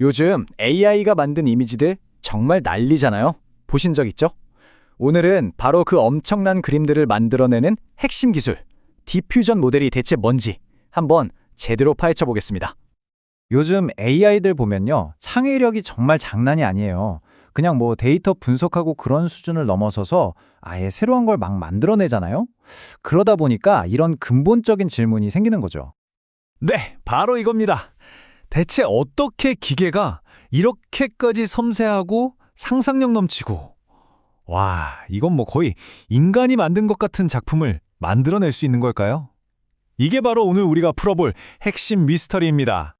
요즘 AI가 만든 이미지들 정말 난리잖아요. 보신 적 있죠? 오늘은 바로 그 엄청난 그림들을 만들어내는 핵심 기술, 디퓨전 모델이 대체 뭔지 한번 제대로 파헤쳐 보겠습니다. 요즘 AI들 보면요. 창의력이 정말 장난이 아니에요. 그냥 뭐 데이터 분석하고 그런 수준을 넘어서서 아예 새로운 걸 막 만들어내잖아요. 그러다 보니까 이런 근본적인 질문이 생기는 거죠. 네, 바로 이겁니다. 대체 어떻게 기계가 이렇게까지 섬세하고 상상력 넘치고 와, 이건 뭐 거의 인간이 만든 것 같은 작품을 만들어낼 수 있는 걸까요? 이게 바로 오늘 우리가 풀어볼 핵심 미스터리입니다.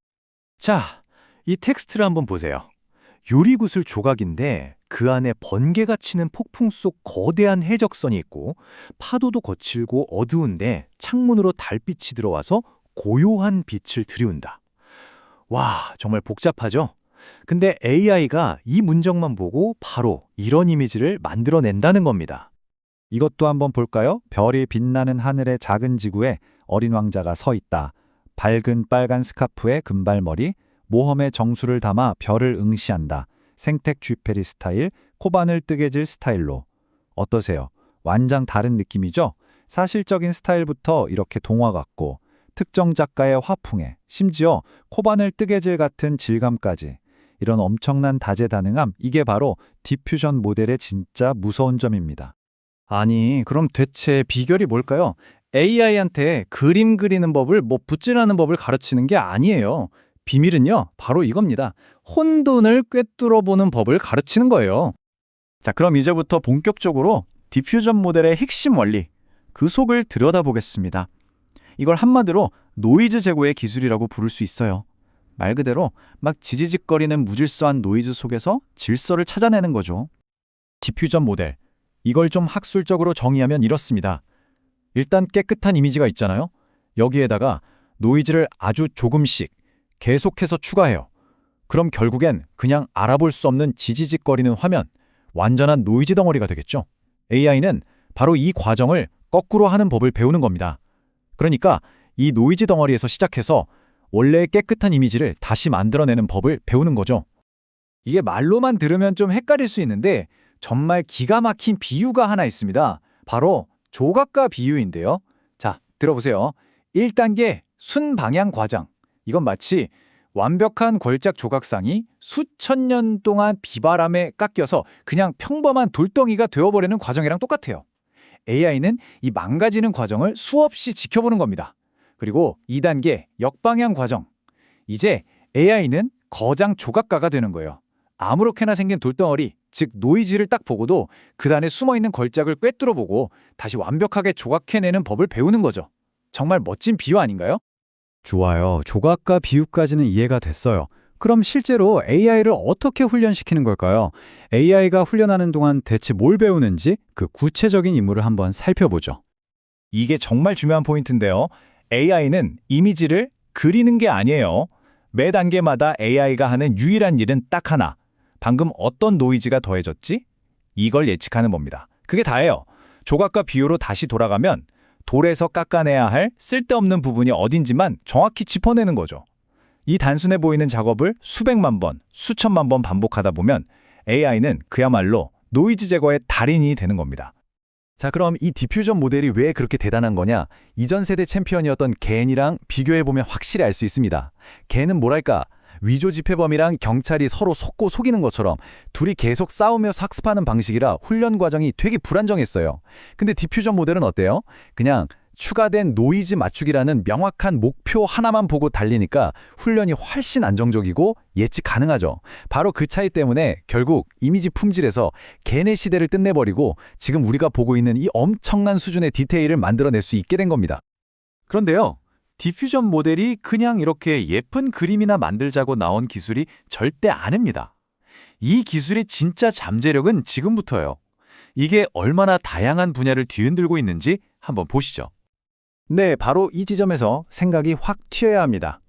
자, 이 텍스트를 한번 보세요. 유리구슬 조각인데 그 안에 번개가 치는 폭풍 속 거대한 해적선이 있고 파도도 거칠고 어두운데 창문으로 달빛이 들어와서 고요한 빛을 들이운다. 와, 정말 복잡하죠? 근데 AI가 이 문장만 보고 바로 이런 이미지를 만들어낸다는 겁니다. 이것도 한번 볼까요? 별이 빛나는 하늘의 작은 지구에 어린 왕자가 서 있다. 밝은 빨간 스카프에 금발머리, 모험의 정수를 담아 별을 응시한다. 생텍 쥐페리 스타일, 코바늘 뜨개질 스타일로. 어떠세요? 완전 다른 느낌이죠? 사실적인 스타일부터 이렇게 동화 같고, 특정 작가의 화풍에, 심지어 코바늘 뜨개질 같은 질감까지. 이런 엄청난 다재다능함, 이게 바로 디퓨전 모델의 진짜 무서운 점입니다. 아니, 그럼 대체 비결이 뭘까요? AI한테 그림 그리는 법을 뭐 붓질하는 법을 가르치는 게 아니에요. 비밀은요, 바로 이겁니다. 혼돈을 꿰뚫어 보는 법을 가르치는 거예요. 자, 그럼 이제부터 본격적으로 디퓨전 모델의 핵심 원리, 그 속을 들여다보겠습니다. 이걸 한마디로 노이즈 제거의 기술이라고 부를 수 있어요. 말 그대로 막 지지직거리는 무질서한 노이즈 속에서 질서를 찾아내는 거죠. 디퓨전 모델. 이걸 좀 학술적으로 정의하면 이렇습니다. 일단 깨끗한 이미지가 있잖아요. 여기에다가 노이즈를 아주 조금씩 계속해서 추가해요. 그럼 결국엔 그냥 알아볼 수 없는 지지직거리는 화면, 완전한 노이즈 덩어리가 되겠죠. AI는 바로 이 과정을 거꾸로 하는 법을 배우는 겁니다. 그러니까 이 노이즈 덩어리에서 시작해서 원래의 깨끗한 이미지를 다시 만들어내는 법을 배우는 거죠. 이게 말로만 들으면 좀 헷갈릴 수 있는데 정말 기가 막힌 비유가 하나 있습니다. 바로 조각가 비유인데요. 자, 들어보세요. 1단계 순방향 과장. 이건 마치 완벽한 걸작 조각상이 수천 년 동안 비바람에 깎여서 그냥 평범한 돌덩이가 되어버리는 과정이랑 똑같아요. AI는 이 망가지는 과정을 수없이 지켜보는 겁니다. 그리고 2단계 역방향 과정. 이제 AI는 거장 조각가가 되는 거예요. 아무렇게나 생긴 돌덩어리, 즉 노이즈를 딱 보고도 그 안에 숨어있는 걸작을 꿰뚫어보고 다시 완벽하게 조각해내는 법을 배우는 거죠. 정말 멋진 비유 아닌가요? 좋아요. 조각가 비유까지는 이해가 됐어요. 그럼 실제로 AI를 어떻게 훈련시키는 걸까요? AI가 훈련하는 동안 대체 뭘 배우는지 그 구체적인 임무를 한번 살펴보죠. 이게 정말 중요한 포인트인데요. AI는 이미지를 그리는 게 아니에요. 매 단계마다 AI가 하는 유일한 일은 딱 하나. 방금 어떤 노이즈가 더해졌지? 이걸 예측하는 법니다. 그게 다예요. 조각과 비유로 다시 돌아가면 돌에서 깎아내야 할 쓸데없는 부분이 어딘지만 정확히 짚어내는 거죠. 이 단순해 보이는 작업을 수백만 번, 수천만 번 반복하다 보면 AI는 그야말로 노이즈 제거의 달인이 되는 겁니다. 자, 그럼 이 디퓨전 모델이 왜 그렇게 대단한 거냐? 이전 세대 챔피언이었던 겐이랑 비교해보면 확실히 알 수 있습니다. 겐은 뭐랄까, 위조 지폐범이랑 경찰이 서로 속고 속이는 것처럼 둘이 계속 싸우면서 학습하는 방식이라 훈련 과정이 되게 불안정했어요. 근데 디퓨전 모델은 어때요? 그냥 추가된 노이즈 맞추기라는 명확한 목표 하나만 보고 달리니까 훈련이 훨씬 안정적이고 예측 가능하죠. 바로 그 차이 때문에 결국 이미지 품질에서 개네 시대를 끝내버리고 지금 우리가 보고 있는 이 엄청난 수준의 디테일을 만들어낼 수 있게 된 겁니다. 그런데요. 디퓨전 모델이 그냥 이렇게 예쁜 그림이나 만들자고 나온 기술이 절대 아닙니다. 이 기술의 진짜 잠재력은 지금부터예요. 이게 얼마나 다양한 분야를 뒤흔들고 있는지 한번 보시죠. 네, 바로 이 지점에서 생각이 확 튀어야 합니다.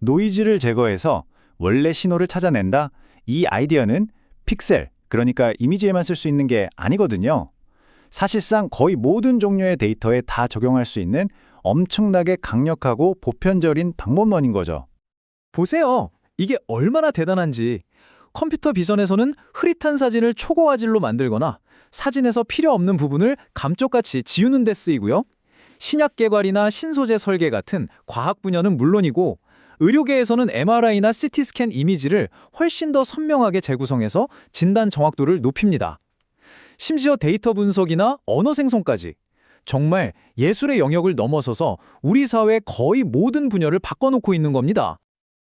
노이즈를 제거해서 원래 신호를 찾아낸다? 이 아이디어는 픽셀, 그러니까 이미지에만 쓸 수 있는 게 아니거든요. 사실상 거의 모든 종류의 데이터에 다 적용할 수 있는 엄청나게 강력하고 보편적인 방법론인 거죠. 보세요. 이게 얼마나 대단한지 컴퓨터 비전에서는 흐릿한 사진을 초고화질로 만들거나 사진에서 필요 없는 부분을 감쪽같이 지우는 데 쓰이고요. 신약 개발이나 신소재 설계 같은 과학 분야는 물론이고 의료계에서는 MRI나 CT 스캔 이미지를 훨씬 더 선명하게 재구성해서 진단 정확도를 높입니다. 심지어 데이터 분석이나 언어 생성까지 정말 예술의 영역을 넘어서서 우리 사회의 거의 모든 분야를 바꿔놓고 있는 겁니다.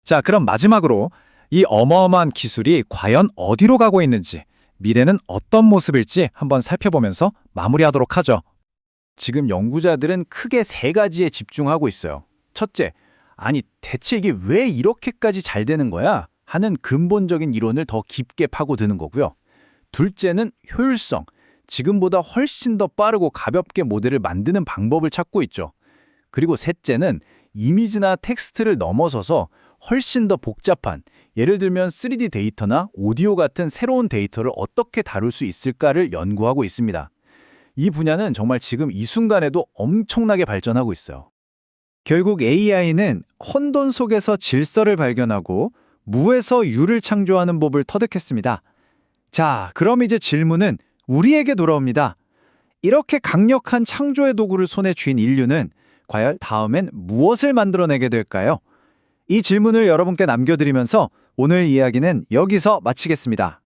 자, 그럼 마지막으로 이 어마어마한 기술이 과연 어디로 가고 있는지, 미래는 어떤 모습일지 한번 살펴보면서 마무리하도록 하죠. 지금 연구자들은 크게 세 가지에 집중하고 있어요. 첫째, 아니 대체 이게 왜 이렇게까지 잘 되는 거야? 하는 근본적인 이론을 더 깊게 파고드는 거고요. 둘째는 효율성. 지금보다 훨씬 더 빠르고 가볍게 모델을 만드는 방법을 찾고 있죠. 그리고 셋째는 이미지나 텍스트를 넘어서서 훨씬 더 복잡한, 예를 들면 3D 데이터나 오디오 같은 새로운 데이터를 어떻게 다룰 수 있을까를 연구하고 있습니다. 이 분야는 정말 지금 이 순간에도 엄청나게 발전하고 있어요. 결국 AI는 혼돈 속에서 질서를 발견하고 무에서 유를 창조하는 법을 터득했습니다. 자, 그럼 이제 질문은 우리에게 돌아옵니다. 이렇게 강력한 창조의 도구를 손에 쥔 인류는 과연 다음엔 무엇을 만들어내게 될까요? 이 질문을 여러분께 남겨드리면서 오늘 이야기는 여기서 마치겠습니다.